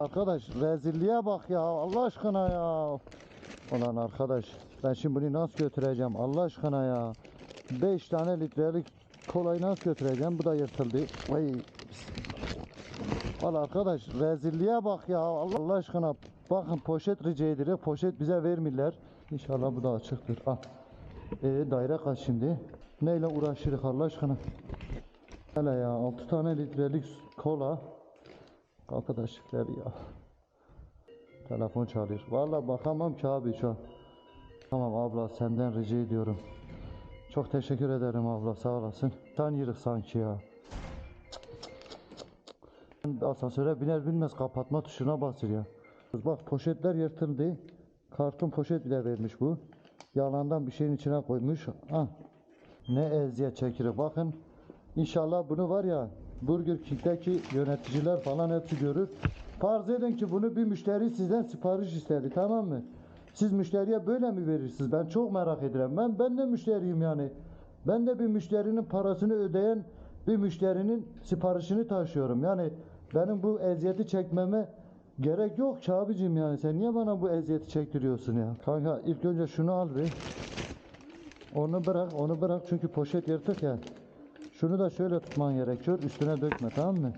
Arkadaş rezilliğe bak ya Allah aşkına ya. Ulan arkadaş ben şimdi bunu nasıl götüreceğim Allah aşkına ya. 5 tane litrelik kolayı nasıl götüreceğim bu da yırtıldı. Vay. Valla arkadaş rezilliğe bak ya Allah, aşkına. Bakın poşet rica edilir poşet bize vermirler. İnşallah bu da açıktır. Ah. Ee, daire kaç şimdi? Neyle uğraşırız Allah aşkına? Hele ya 6 tane litrelik kola. Arkadaşlar ya. Telefon çalıyor. Vallahi bakamam ki abi şu an. Tamam abla senden rica ediyorum. Çok teşekkür ederim abla sağ olasın. Sen yırık sanki ya. Asansöre biner binmez kapatma tuşuna basır ya. Bak poşetler yırtıldı. Karton poşet bile vermiş bu. Yalandan bir şeyin içine koymuş. Ha. Ne eziyet çekiyor bakın. İnşallah bunu var ya Burger King'deki yöneticiler falan hepsi görür. Farz edin ki bunu bir müşteri sizden sipariş istedi tamam mı? Siz müşteriye böyle mi verirsiniz? Ben çok merak ederim. Ben ben de müşteriyim yani. Ben de bir müşterinin parasını ödeyen bir müşterinin siparişini taşıyorum. Yani benim bu eziyeti çekmeme gerek yok ki abicim yani. Sen niye bana bu eziyeti çektiriyorsun ya? Kanka ilk önce şunu al bir. Onu bırak, onu bırak çünkü poşet yırtık ya. Şunu da şöyle tutman gerekiyor. Üstüne dökme tamam mı?